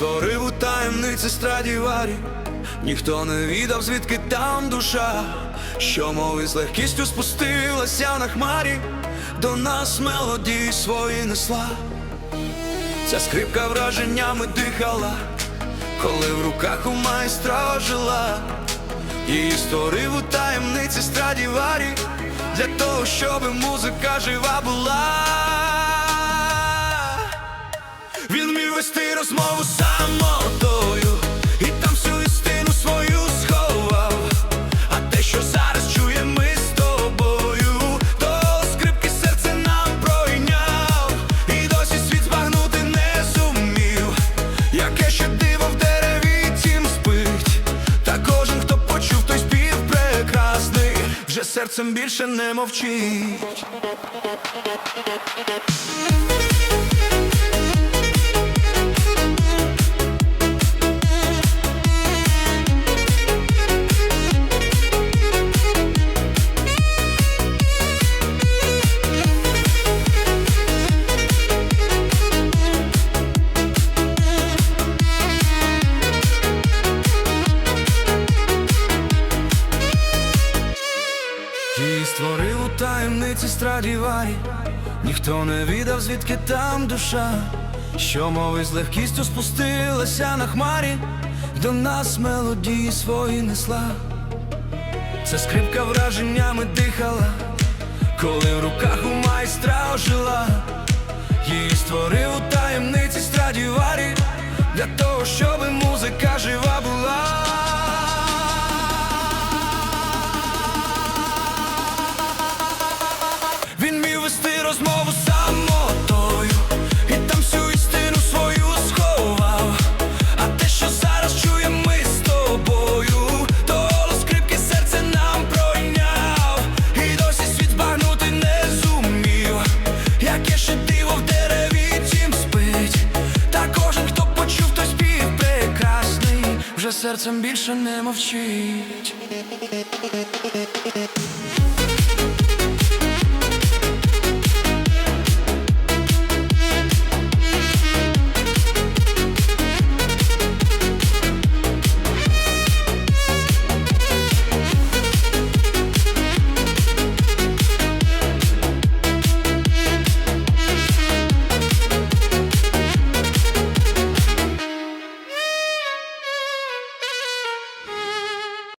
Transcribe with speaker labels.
Speaker 1: створив у таємниці страдіварі, ніхто не відав, звідки там душа, що мови з легкістю спустилася на хмарі, до нас мелодії свої несла. Ця скрипка враженнями дихала, коли в руках у майстра ожила. Її створив у таємниці страдіварі Для того, щоб музика жива була розмову самотою. І там всю істину свою сховав. А те, що зараз чуємо з тобою. То скрипки серце нам пройняв. І досі світ збагнути не зумів Яке ще диво в дереві тім спить. Та кожен, хто почув той спів прекрасний. Вже серцем більше не мовчить таємниці страдіварі Ніхто не відав, звідки там душа, що мови з легкістю спустилася на хмарі, до нас мелодії свої несла. Ця скрипка враженнями дихала, коли в руках у майстра ожила. Її створив серцем більше не мовчить